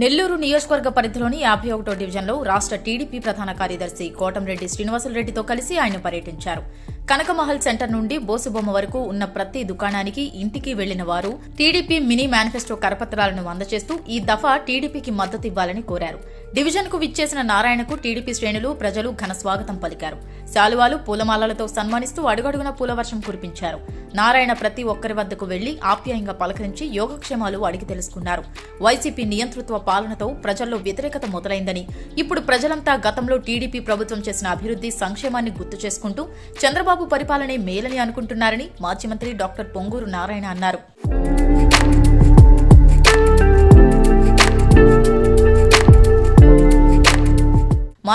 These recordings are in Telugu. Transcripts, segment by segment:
నెల్లూరు నియోజకవర్గ పరిధిలోని యాభై ఒకటో డివిజన్లో రాష్ట్ర టీడీపీ ప్రధాన కార్యదర్శి కోటంరెడ్డి శ్రీనివాసులరెడ్డితో కలిసి ఆయన పర్యటించారు. కనకమహల్ సెంటర్ నుండి బోసుబొమ్మ వరకు ఉన్న ప్రతి దుకాణానికి ఇంటికి వెళ్ళిన వారు టీడీపీ మినీ మేనిఫెస్టో కరపత్రాలను అందజేస్తూ ఈ దఫా టీడీపీకి మద్దతు ఇవ్వాలని కోరారు. డివిజన్కు విచ్చేసిన నారాయణకు టీడీపీ శ్రేణులు ప్రజలు ఘన స్వాగతం పలికారు. శాలువాలు పూలమాలలతో సన్మానిస్తూ అడుగడుగున పూలవర్షం కురిపించారు. నారాయణ ప్రతి ఒక్కరి వద్దకు వెళ్ళి ఆప్యాయంగా పలకరించి యోగక్షేమాలు అడిగి తెలుసుకున్నారు. వైసీపీ నియంతృత్వ పాలనతో ప్రజల్లో వ్యతిరేకత మొదలైందని ఇప్పుడు ప్రజలంతా గతంలో టీడీపీ ప్రభుత్వం చేసిన అభివృద్ధి సంక్షేమాన్ని గుర్తు చేసుకుంటూ చంద్రబాబు పరిపాలనే మేలని అనుకుంటున్నారని మాజీ మంత్రి డాక్టర్ పొంగూరు నారాయణ అన్నారు.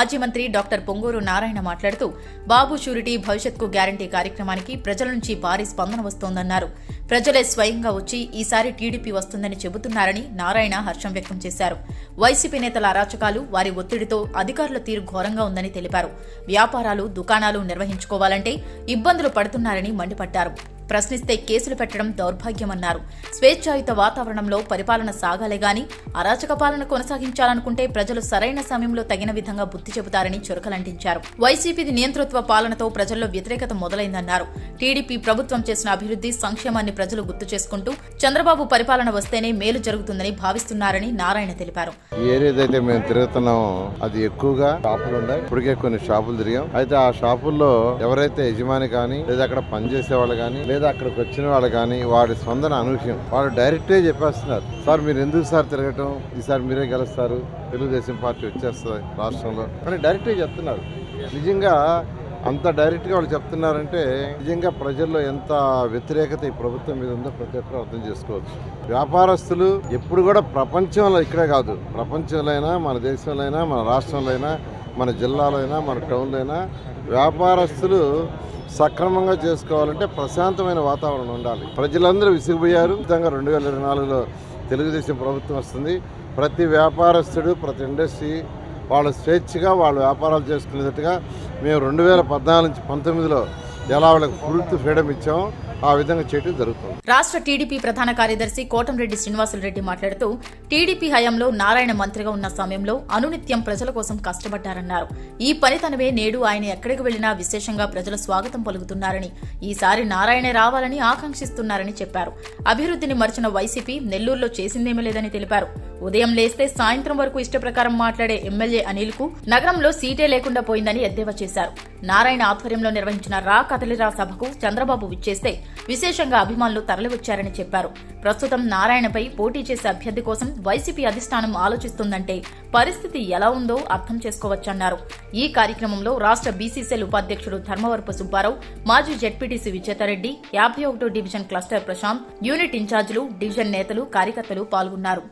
మాజీ మంత్రి డాక్టర్ పొంగూరు నారాయణ మాట్లాడుతూ బాబు షూరిటీ భవిష్యత్కు గ్యారంటీ కార్యక్రమానికి ప్రజల నుంచి భారీ స్పందన వస్తోందన్నారు. ప్రజలే స్వయంగా వచ్చి ఈసారి టీడీపీ వస్తుందని చెబుతున్నారని నారాయణ హర్షం వ్యక్తం చేశారు. వైసీపీ నేతల అరాచకాలు వారి ఒత్తిడితో అధికారుల తీరు ఘోరంగా ఉందని తెలిపారు. వ్యాపారాలు దుకాణాలు నిర్వహించుకోవాలంటే ఇబ్బందులు పడుతున్నారని మండిపడ్డారు. ప్రశ్నిస్తే కేసులు పెట్టడం దౌర్భాగ్యమన్నారు. స్వేచ్ఛాయుత వాతావరణంలో పరిపాలన సాగాలే గాని అరాచక పాలన కొనసాగించాలనుకుంటే ప్రజలు సరైన సమయంలో తగిన విధంగా బుద్ధి చెబుతారని చురకలంటించారు. వైసీపీ నియంతృత్వ పాలనతో ప్రజల్లో వ్యతిరేకత మొదలైందన్నారు. టీడీపీ ప్రభుత్వం చేసిన అభివృద్ధి సంక్షేమాన్ని ప్రజలు గుర్తు చేసుకుంటూ చంద్రబాబు పరిపాలన వస్తేనే మేలు జరుగుతుందని భావిస్తున్నారని నారాయణ తెలిపారు. మేము తిరుగుతున్నామో అది ఎక్కువగా షాపులు ఉన్నాయి. ఇప్పటికే కొన్ని షాపులు తిరిగాం. అయితే ఆ షాపుల్లో ఎవరైతే యజమాని కానీ లేదా అక్కడ పనిచేసే వాళ్ళు కానీ లేదా అక్కడికి వచ్చిన వాళ్ళు కానీ వాడి స్పందన అనూహ్యం. వాళ్ళు డైరెక్టే చెప్పేస్తున్నారు. సార్ మీరు ఎందుకు సార్ తిరగటం? ఈసారి మీరే గెలుస్తారు. తెలుగుదేశం పార్టీ వచ్చేస్తుంది రాష్ట్రంలో. అని డైరెక్టే చెప్తున్నారు. నిజంగా అంత డైరెక్ట్గా వాళ్ళు చెప్తున్నారంటే నిజంగా ప్రజల్లో ఎంత వ్యతిరేకత ఈ ప్రభుత్వం మీద ఉందో ప్రతి ఒక్కరు అర్థం చేసుకోవచ్చు. వ్యాపారస్తులు ఎప్పుడు కూడా ప్రపంచంలో ఇక్కడే కాదు. ప్రపంచంలో అయినా మన దేశంలో అయినా మన రాష్ట్రంలో అయినా మన జిల్లాలో అయినా మన టౌన్లో అయినా వ్యాపారస్తులు సక్రమంగా చేసుకోవాలంటే ప్రశాంతమైన వాతావరణం ఉండాలి. ప్రజలందరూ విసిగిపోయారు. ఖచ్చితంగా రెండు వేల ఇరవై నాలుగులో తెలుగుదేశం ప్రభుత్వం వస్తుంది. ప్రతి వ్యాపారస్తుడు ప్రతి ఇండస్ట్రీ వాళ్ళు స్వేచ్ఛగా వాళ్ళు వ్యాపారాలు చేసుకునేటట్టుగా మేము రెండు వేల పద్నాలుగు నుంచి పంతొమ్మిదిలో ఎలా వాళ్ళకి ఫుల్ ఫ్రీడమ్ ఇచ్చాము ఆ విధంగా చేయడం జరుగుతుంది. రాష్ట్ర టీడీపీ ప్రధాన కార్యదర్శి కోటంరెడ్డి శ్రీనివాసులరెడ్డి మాట్లాడుతూ టీడీపీ హయాంలో నారాయణ మంత్రిగా ఉన్న సమయంలో అనునిత్యం ప్రజల కోసం కష్టపడ్డారన్నారు. ఈ పనితనమే నేడు ఆయన ఎక్కడికి వెళ్ళినా విశేషంగా ప్రజలు స్వాగతం పలుకుతున్నారని ఈసారి నారాయణ రావాలని ఆకాంక్షిస్తున్నారని చెప్పారు. అభివృద్ధిని మరిచిన వైసీపీ నెల్లూరులో చేసిందేమీ లేదని తెలిపారు. ఉదయం లేస్తే సాయంత్రం వరకు ఇష్టప్రకారం మాట్లాడే ఎమ్మెల్యే అనిల్కు నగరంలో సీటే లేకుండా పోయిందని ఎద్దేవా చేశారు. నారాయణ ఆధ్వర్యంలో నిర్వహించిన రా కదలిరా సభకు చంద్రబాబు విచ్చేస్తే విశేషంగా అభిమానులు తరలివచ్చారని చెప్పారు. ప్రస్తుతం నారాయణపై పోటీ చేసే అభ్యర్థి కోసం వైసీపీ అధిష్టానం ఆలోచిస్తుందంటే పరిస్థితి ఎలా ఉందో అర్థం చేసుకోవచ్చన్నారు. ఈ కార్యక్రమంలో రాష్ట్ర బీసీసీఎల్ ఉపాధ్యక్షుడు ధర్మవరపు సుబ్బారావు మాజీ జెడ్పీటీసీ విజేతారెడ్డి యాభై ఒకటో డివిజన్ క్లస్టర్ ప్రశాంత్ యూనిట్ ఇన్ఛార్జీలు డివిజన్ నేతలు కార్యకర్తలు పాల్గొన్నారు.